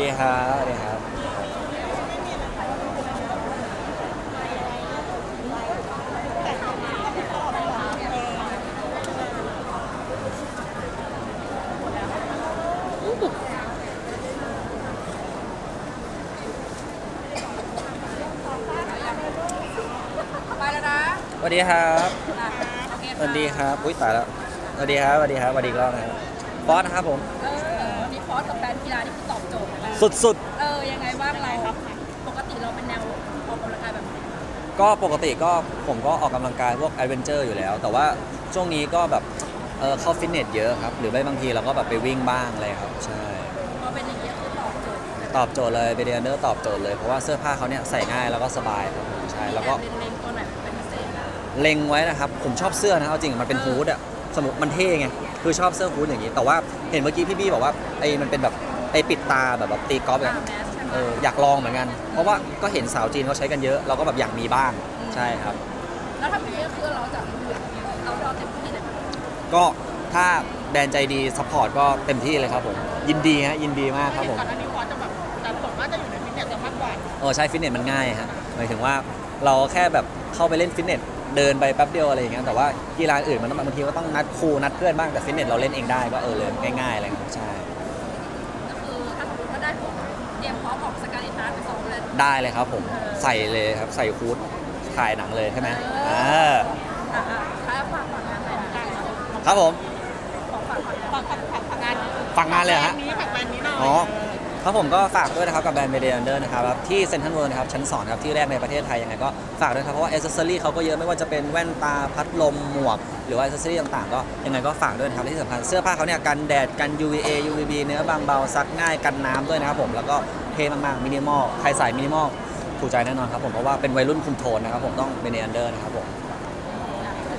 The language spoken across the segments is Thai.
ดีครับสวัสดีครับ ไปแล้วนะสวัสดีครับ โอเคสวัสดีครับ อุ้ยตายแล้ว สวัสดีครับ สวัสดีครับ สวัสดีอีกรอบนะครับฟอสนะครับผม เออวันนี้ฟอสกับแฟนกีฬาที่ตอ สุดเออยังไงบ้างเราปกติเราเป็นแนวออกกำลังกายแบบไหนๆ ก็ปกติก็ผมก็ออกกำลังกายพวกแอดเวนเจอร์อยู่แล้ว แต่ว่าช่วงนี้ก็แบบเออเข้าฟิตเนสเยอะครับ หรือไม่บางทีเราก็แบบไปวิ่งบ้างอะไรครับ ใช่ พอเป็นอย่างเงี้ยคือตอบโจทย์ตอบโจทย์เลยเบเดียเนอร์ตอบโจทย์เลย เพราะว่าเสื้อผ้าเขาเนี่ยใส่ง่ายแล้วก็สบายครับผมใช่ แล้วก็มีบบเล็งๆตัวไหนเป็นพิเศษนะเล็งไว้นะครับ ผมชอบเสื้อนะเอาจริงมันเป็นฮูดอะสมมติมันเท่ไง คือชอบเสื้อฮูดอย่างนี้ แต่ว่าเห็นเมื่อกี้พี่บี้บอกว่าไอ้มันเป็นแบบ ไอ้ปิดตาแบบแบบตีกอล์ฟอ่าอะแมสใช่ไหมเอออยากลองเหมือนกัน เพราะว่าก็เห็นสาวจีนเขาใช้กันเยอะ เราก็แบบอยากมีบ้างใช่ครับ แล้วถ้าเป็นอย่างเงี้ยคือเราจะเราเราเต็มที่เลยก็ถ้าแบรนด์ใจดีซัพพอร์ตก็เต็มที่เลยครับผมยินดีฮะยินดีมากครับผมก่อนอันนี้ฟอสจะแบบจะส่วนมากจะอยู่ในฟิตเนสจะมากกว่าเออใช่ฟิตเนสมันง่ายฮะหมายถึงว่าเราแค่แบบเข้าไปเล่นฟิตเนสเดินไปแป๊บเดียวอะไรอย่างเงี้ยแต่ว่ากีฬาอื่นมันต้องบางทีก็ต้องนัดครูนัดเพื่อนบ้างแต่ฟิตเนสเราเล่นเองได้ก็เออเลยง่ายๆอะไรอย่างเงี้ยใช่ ได้เลยครับผมใส่เลยครับใส่ฮูดถ่ายหนังเลยใช่ไหมเออ่าอะอะถ้าฝากผลงานหน่อยนะครับผมขอฝากผลงานฝากฝากฝากฝากงานฝากงานเลยเหรอฮะแบรนด์นี้ฝากแบรนด์นี้หน่อยอ๋อครับผมก็ฝากด้วยนะครับกับแบรนด์เมเดียนเดอร์นะครับที่เซ็นทรัลเวิลด์นะครับชั้นสองครับที่แรกในประเทศไทยยังไงก็ฝากด้วยครับเพราะว่าอ c เซสซอรี่เขาก็เยอะไม่ว่าจะเป็นแว่นตาพัดลมหมวก หรือว่าอ c เซสซอรี่ต่างๆ ก็ยังไงก็ฝากด้วยนะครับและที่สำคัญเสื้อผ้าเขาเนี่ยกันแดดกัน UVA UVB เนื้อบางเบาซักง่ายกันน้ำด้วยนะครับผมแล้วก็ เท่มากๆมินิมอลใครใส่มินิมอลถูกใจแน่นอนครับผมเพราะว่าเป็นวัยรุ่นคุมโทนนะครับผมต้องเมเดียนเดอร์นะครับผม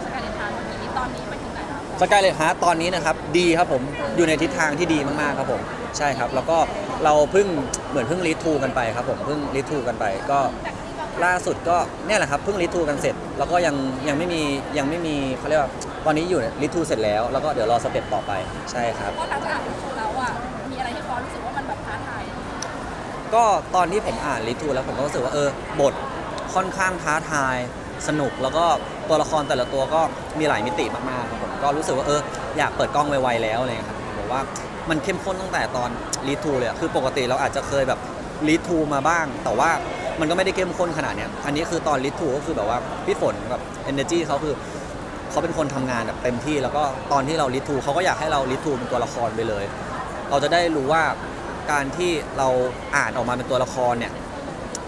สการิทาร์เมื่อกี้ตอนนี้ไปถึงไหนแล้วสกายเลฮาร์ตอนนี้นะครับดีครับผมอยู่ในทิศทางที่ดีมากๆครับผมใช่ครับแล้วก็เราเพิ่งเหมือนเพิ่งรีทูกันไปครับผมเพิ่งรีทูกันไปก็ล่าสุดก็เนี่ยแหละครับเพิ่งรีทูกันเสร็จ แล้วก็ยังยังไม่มียังไม่มีเขาเรียกว่าตอนนี้อยู่รีทูเสร็จแล้วแล้วก็เดี๋ยวรอสเต็ปต่อไปใช่ครับเพราะหลังจากอ่านดูแล้วอะมีอะไรที่ฟอนรู้สึกว่ามันแบบท้าทาย ก็ตอนที่ผมอ่านรีทูแล้วผมก็รู้สึกว่าเออบทค่อนข้างท้าทายสนุกแล้วก็ตัวละครแต่ละตัวก็มีหลายมิติมากๆครับผมก็รู้สึกว่าเอออยากเปิดกล้องไวๆแล้วอะไรเลยครับผมว่ามันเข้มข้นตั้งแต่ตอนรีทูเลยอะคือปกติเราอาจจะเคยแบบรีทูมาบ้าง แต่ว่ามันก็ไม่ได้เข้มข้นขนาดเนี้ยอันนี้คือตอนรีทูก็คือแบบว่าพี่ฝนแบบ energy เขาคือเขาเป็นคนทำงานแบบเต็มที่ แล้วก็ตอนที่เรารีทูเขาก็อยากให้เรารีทูเป็นตัวละครไปเลย เราจะได้รู้ว่า การที่เราอ่านออกมาเป็นตัวละครเนี่ย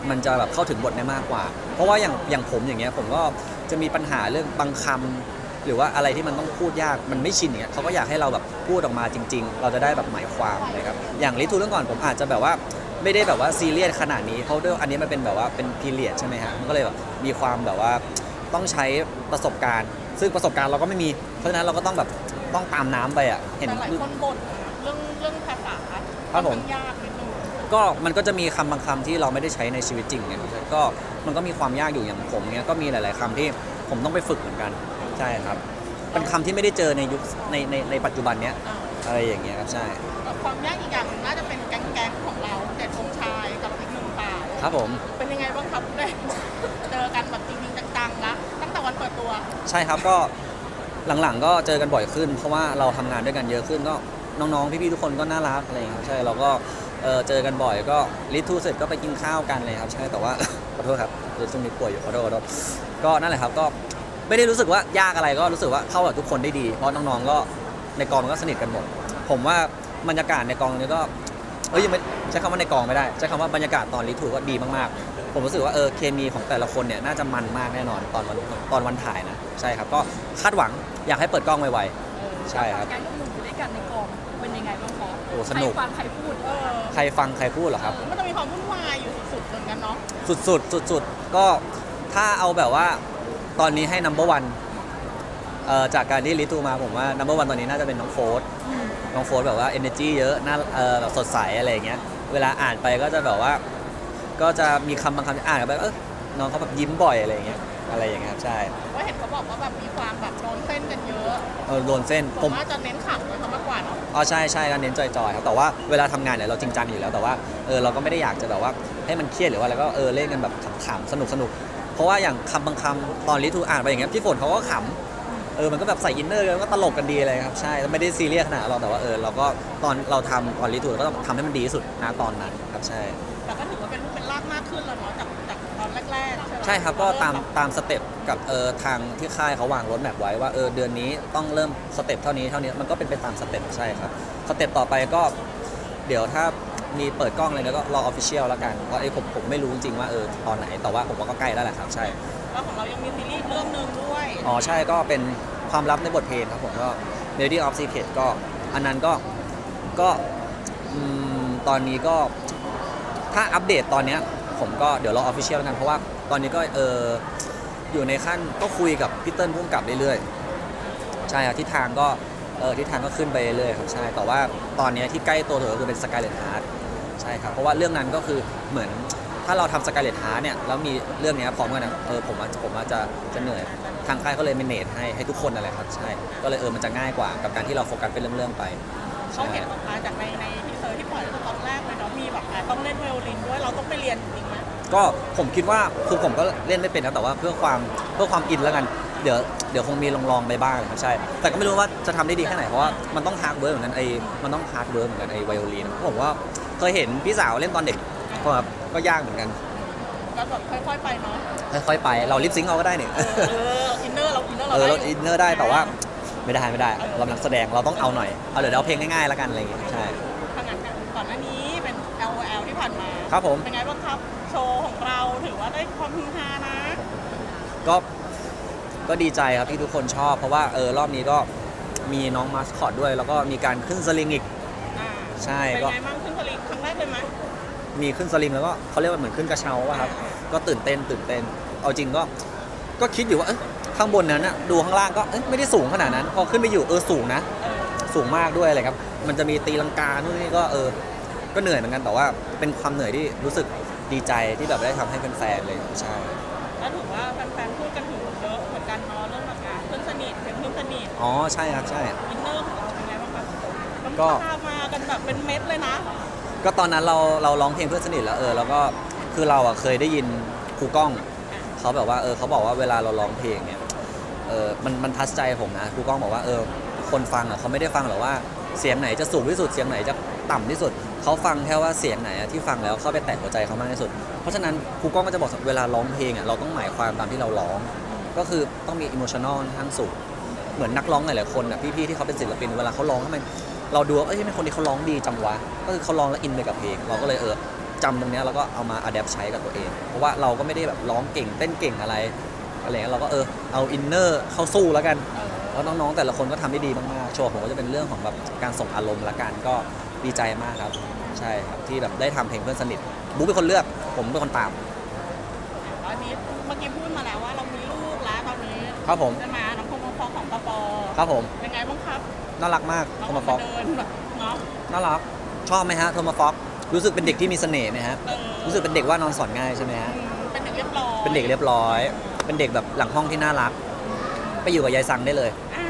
มันจะแบบเข้าถึงบทได้มากกว่า เพราะว่าอย่างอย่างผมอย่างเงี้ยผมก็จะมีปัญหาเรื่องบางคำหรือว่าอะไรที่มันต้องพูดยากมันไม่ชินเงี้ยเขาก็อยากให้เราแบบพูดออกมาจริง ๆ เราจะได้แบบหมายความนะครับอย่างลิทูเรื่องก่อนผมอาจจะแบบว่าไม่ได้แบบว่าซีเรียสขนาดนี้เพราะด้วยอันนี้มันเป็นแบบว่าเป็นพีเรียดใช่ไหมฮะมันก็เลยแบบมีความแบบว่าต้องใช้ประสบการณ์ ซึ่งประสบการณ์เราก็ไม่มีเพราะฉะนั้นเราก็ต้องแบบต้องตามน้ำไปอะเห็นหลายคนบ่นเรื่องเรื่องภาษา ครับผมนยากนิดนึงก็มันก็จะมีคำบางคำที่เราไม่ได้ใช้ในชีวิตจริงเนี่ยก็มันก็มีความยากอยู่อย่างผมเนี่ยก็มีหลาย ๆคำที่ผมต้องไปฝึกเหมือนกัน ใช่ครับ เป็นคำที่ไม่ได้เจอในยุคในในในปัจจุบันเนี้ยอ่าอะไรอย่างเงี้ยครับใช่ความยากอีกอย่างหนึ่งน่าจะเป็นแก๊งๆของเราเด็ดธงชายกับอีกหนึ่งป่าครับผม เป็นยังไงบ้างครับได้เจอกันแบบจริงๆจังๆละตั้งแต่วันเปิดตัวใช่ครับก็หลังๆก็เจอกันบ่อยขึ้น เพราะว่าเราทำงานด้วยกันเยอะขึ้นก็ น้องๆ พี่ๆ ทุกคนก็น่ารักอะไรอย่างเงี้ยครับใช่เราก็เออเจอกันบ่อยก็ลิทูเสร็จก็ไปกินข้าวกันเลยครับใช่แต่ว่า ขอโทษครับเดี๋ยวช่วงนี้ป่วยอยู่ขอโทษขอโทษก็นั่นแหละครับก็ไม่ได้รู้สึกว่ายากอะไรก็รู้สึกว่าเข้ากับทุกคนได้ดี เพราะน้องๆก็ในกองมันก็สนิทกันหมด ผมว่าบรรยากาศในกองนี้ก็เอ้ยยังไม่ใช้คำว่าในกองไม่ได้ใช้คำว่าบรรยากาศตอนลิทูก็ดีมากๆ ผมรู้สึกว่าเออเคมีของแต่ละคนเนี่ยน่าจะมันมากแน่นอนตอนวันตอนวันถ่ายนะ ใช่ครับ ก็คาดหวังอยากให้เปิดกล้องไวๆใช่ครับก๊งหนุ่มๆอ สนุก ใครฟังใครพูดเออใครฟังใครพูดเหรอครับ มันจะมีความวุ่นวายอยู่สุดๆเหมือนกันเนาะสุดๆ สุดๆ ก็ถ้าเอาแบบว่าตอนนี้ให้ number one เอ่อจากการที่ลิทูมาผมว่า number one ตอนนี้น่าจะเป็นน้องโฟร์น้องโฟร์แบบว่า energy เยอะน่าเออแบบสดใสอะไรอย่างเงี้ย เวลาอ่านไปก็จะแบบว่า ก็จะมีคำบางคำที่อ่านไปเออน้องเขาแบบยิ้มบ่อยอะไรอย่างเงี้ยอะไรอย่างเงี้ยครับใช่ว่าเห็นเขา บอกว่าแบบมีความแบบโดนเส้นกันเยอะเออโดนเส้นผผมม ว่าจะเน้นขำเลยเขามากกว่าเนาะอ๋อใช่ใช่ก็เน้นจอยๆครับแต่ว่าเวลาทำงานเนี่ยเราจริงจังอยู่แล้วแต่ว่าเออเราก็ไม่ได้อยากจะแบบว่าให้มันเครียดหรือว่าอะไรก็เออเล่นกันแบบขำๆสนุกสนุกๆเพราะว่าอย่างคำบางคำตอนลิทูอ่านไปอย่างเงี้ยพี่ฝนเขาก็ขำ เออมันก็แบบใส่อินเนอร์กันก็ตลกกันดีเลยครับใช่ไม่ได้ซีเรียสขนาดนั้นหรอกแต่ว่าเออเราก็ตอนเราทำตอนลิทูเราก็ต้องทำให้มันดีที่สุดนะตอนนั้นครับใช่ แต่ก็ถือว่าเป็นรูปเป็นร่างมากขึ้นแล้วเนาะจากจากตอนแรกๆใช่ไหมใช่ครับก็ตามตามสเต็ปกับเออทางที่ค่ายเขาวางรถแมพไว้ว่าเออเดือนนี้ต้องเริ่มสเต็ปเท่านี้เท่านี้มันก็เป็นไปตามสเต็ปใช่ครับสเต็ปต่อไปก็เดี๋ยวถ้ามีเปิดกล้องอะไรแล้วก็รอออฟฟิเชียลแล้วกันเพราะไอ้ผมผมไม่รู้จริงๆว่าเออตอนไหนแต่ว่าผมว่าก็ใกล้แล้วแหละครับใช่แล้วของเรายังมีซีรีส์เรื่องหนึ่งด้วย อ๋อใช่ก็เป็นความลับในบทเพลงครับผมก็ Melody of Secret ก็อันนั้นก็ก็อืมตอนนี้ก็ถ้าอัปเดตตอนเนี้ยผมก็เดี๋ยวรอออฟฟิเชียลแล้วกัน เพราะว่าตอนนี้ก็เอออยู่ในขั้นก็คุยกับพี่เติ้ลพุ่มกับเรื่อยๆ ใช่ครับทิศทางก็เออทิศทางก็ขึ้นไปเรื่อยๆครับใช่แต่ว่าตอนเนี้ยที่ใกล้ตัวเธอก็คือเป็นสกายเลตฮาร์ดใช่ครับ เพราะว่าเรื่องนั้นก็คือเหมือน ถ้าเราทำสกายเลตฮาร์ดเนี่ยแล้วมีเรื่องเนี้ยพร้อมกันนะเออผมว่าผมว่าจะจะเหนื่อยทางค่ายก็เลยเมเนจให้ให้ทุกคนอะไรครับใช่ก็เลยเออมันจะง่ายกว่ากับการที่เราโฟกัสเป็นเรื่องๆไปเขาใช่เห็นออกมาจากในในทีเซอร์ที่ปล่อยตั้งแต่ตอนแรกเลยเนาะมีแบบอะต้องเล่นไวโอลินด้วยเราต้องไปเรียนจริงไหมก็ผมคิดว่าคือผมก็เล่นไม่เป็นนะแต่ว่าเพื่อความเพื่อความอินแล้วกันเดี๋ยวเดี๋ยวคงมีลองลองๆไปบ้างครับใช่ แต่ก็ไม่รู้ว่าจะทำได้ดีแค่ไหนเพราะว่ามันต้องฮาร์ดเวิร์กเหมือนกันไอ้มันต้องฮาร์ดเวิร์กเหมือนกันไอ้ไวโอลินผมว่าเคยเห็นพี่สาวเล่นตอนเด็ก ก็แบบก็ยากเหมือนกันก็แบบค่อยๆไปเนาะ ค่อยๆไปเราลิปซิงค์เอาก็ได้เนี่ยเอออินเนอร์เราอินเนอร์เอเราอได้เราอินเนอร์ได้แต่ว่าไม่ได้ไม่ได้ เรานักแสดงเราต้องเอาหน่อยเอาเดี๋ยวเอาเพลงง่ายๆแล้วกันอะไรอย่างเงี้ยใช่ ทางงานก่อนหน้านี้เป็น L O L ที่ผ่านมาครับผม เป็นไงบ้างครับ โชว์ของเราถือว่าได้ความฮือฮานะ ก็ก็ดีใจครับที่ทุกคนชอบ เพราะว่าเออรอบนี้ก็มีน้องมาสคอตด้วย แล้วก็มีการขึ้นสลิงอีก อ่าใช่เป็นก็ ไงบ้างขึ้นสลิงครั้งแรกเลยไหม มีขึ้นสลิงแล้วก็เขาเรียกว่าเหมือนขึ้นกระเช้าอะครับก็ตื่นเต้นตื่นเต้น เอาจริงก็ก็คิดอยู่ว่าเอ้ยข้างบนนั้นอะดูข้างล่างก็เอ้ยไม่ได้สูงขนาดนั้น พอขึ้นไปอยู่เออสูงนะเออสูงมากด้วยอะไรครับ มันจะมีตีลังกานู่นนี่ก็เออ ก็เหนื่อยเหมือนกันแต่ว่าเป็นความเหนื่อยที่รู้สึกดีใจที่แบบได้ทำให้แฟนๆเลยใช่ แล้วถือว่าแฟนๆพูดกันถึงเยอะเหมือนกันเนาะเรื่องแบบอะเพื่อนสนิทเป็นเพื่อนสนิทอ๋อใช่ครับใช่ อินเนอร์ของเราเป็นไงบ้างครับก็น้ำตามากันแบบเป็นเม็ดเลยนะ ก็ตอนนั้นเราเราร้องเพลงเพื่อนสนิทแล้วเออแล้วก็คือเราอะเคยได้ยินครูก้องเขาแบบว่าเออเขาบอกว่าเวลาเราร้องเพลงเนี่ยเออมันมันทัชใจผมนะครูก้องบอกว่าเออคนฟังอะเขาไม่ได้ฟังหรอกว่าเสียงไหนจะสูงที่สุดเสียงไหนจะต่ำที่สุดเขาฟังแค่ว่าเสียงไหนอะที่ฟังแล้วเข้าไปแตะหัวใจเขามากที่สุด เพราะฉะนั้นครูก้องก็จะบอกเวลาร้องเพลงอะเราต้องหมายความตามที่เราร้อง ก็คือต้องมีอิโมชันอลทั้งสูงเหมือนนักร้องหลายๆคนอะพี่ๆที่เขาเป็นศิลปินเวลาเขาร้องทำไม เราดูว่าเอ้ยทำไมคนนี้เขาร้องดีจังวะ ก็คือเขาร้องแล้วอินไปกับเพลง เราก็เลยเออจำตรงเนี้ยแล้วก็เอามาอัดแอปใช้กับตัวเอง เพราะว่าเราก็ไม่ได้แบบร้องเก่งเต้นเก่งอะไรอะไรเงี้ยเราก็เออเอาอินเนอร์เข้าสู้แล้วกันแล้วน้องๆ แต่ละคนก็ทำได้ดีมากๆโชว์ผมก็จะเป็นเรื่องของแบบการส่งอารมณ์ละกันก็ดีใจมากครับ ใช่ครับที่แบบได้ทำเพลงเพื่อนสนิทบุ๊คเป็นคนเลือก ผมเป็นคนตามแล้วอันนี้เมื่อกี้พูดมาแล้วว่าเรามีลูกแล้วตอนนี้ครับผม จะมาน้องพงน้องฟองของปปครับผมเป็นไงบ้างครับ น่ารักมากน้โทองมาฟ็อกเดินแบบเนาะน่ารักชอบไหมฮะโทมาฟ็อกรู้สึกเป็นเด็กที่มีเสน่ห์ไหมฮะเออรู้สึกเป็นเด็กว่านอนสอนง่ายใช่ไหมฮะอืมเป็นเด็กเรียบร้อยเป็นเด็กเรียบร้อย เป็นเด็กแบบหลังห้องที่น่ารัก ไปอยู่กับยายซังได้เลย อ่า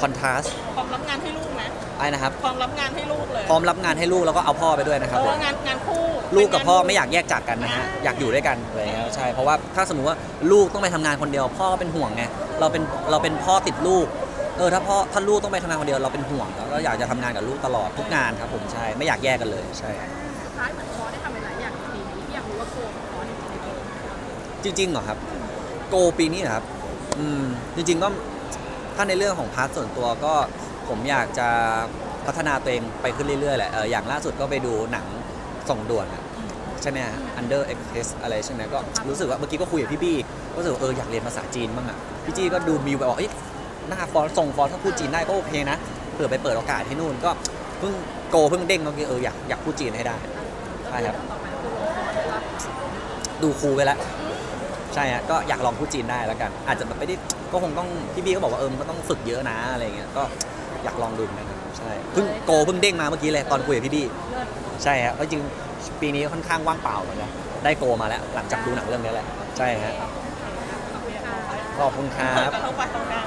คอนทราสความรับงานให้ลูกนะไอ้นะครับ ความรับงานให้ลูกเลยพร้อมรับงานให้ลูกแล้วก็เอาพ่อไปด้วยนะครับเอผอม งานงานคู่ลูกกับพ่อเป็นงนไม่อยากแยกจากกันนะฮะ อยากอยู่ด้วยกันอะไรเงี้ยใช่ เพราะว่าถ้าสมมติว่าลูกต้องไปทำงานคนเดียว พ่อก็เป็นห่วงไง เราเป็นเราเป็นพ่อติดลูก เออถ้าพ่อถ้าลูกต้องไปทำงานคนเดียวเราเป็นห่วงแล้วก็อยากจะทำงานกับลูกตลอดทุกงานครับผมใช่ไม่อยากแยกกันเลยใช่ สุดท้ายเหมือนคอได้ทำหลายๆอย่างในปีนี้ที่อยากรู้ว่าโกของคอในปีนี้จริงๆเหรอครับ โกปีนี้เหรอครับ อืมจริง ๆ ก็ถ้าในเรื่องของพาร์ทส่วนตัวก็ผมอยากจะพัฒนาตัวเองไปขึ้นเรื่อยๆแหละเอออย่างล่าสุดก็ไปดูหนังส่งด่วนอะใช่ไหมฮะ Under Express อะไรใช่ไหมก็รู้สึกว่าเมื่อกี้ก็คุยกับพี่บี้ก็รู้สึกว่าเอออยากเรียนภาษาจีนบ้างอะพี่จี้ก็ดูมีแบบว่าเอ้ย หน้าฟอนส่งฟอนถ้าพูดจีนได้ก็โอเคนะเผื่อไปเปิดโอกาสที่นู่นก็เพิ่งโกเพิ่งเด้งก็คือเอออยากอยากพูดจีนให้ได้ใช่ครับดูครูไปแล้วใช่ฮะก็อยากลองพูดจีนได้แล้วกัน อาจจะแบบไม่ได้ก็คงต้องพี่บี้ก็บอกว่าเออมันก็ต้องฝึกเยอะนะอะไรเงี้ยก็อยากลองดูนกันครับใช่เพิ่งโกเพิ่งเด้งมาเมื่อกี้เลยตอนคุยกับพี่บี้ใช่ฮะเพราะจริงปีนี้ค่อนข้างว่างเปล่าเหมือนกันได้โกมาแล้ว หลังจากดูหนังเรื่องนี้แหละใช่ฮะขอบคุณค่ะขอบคุณครับ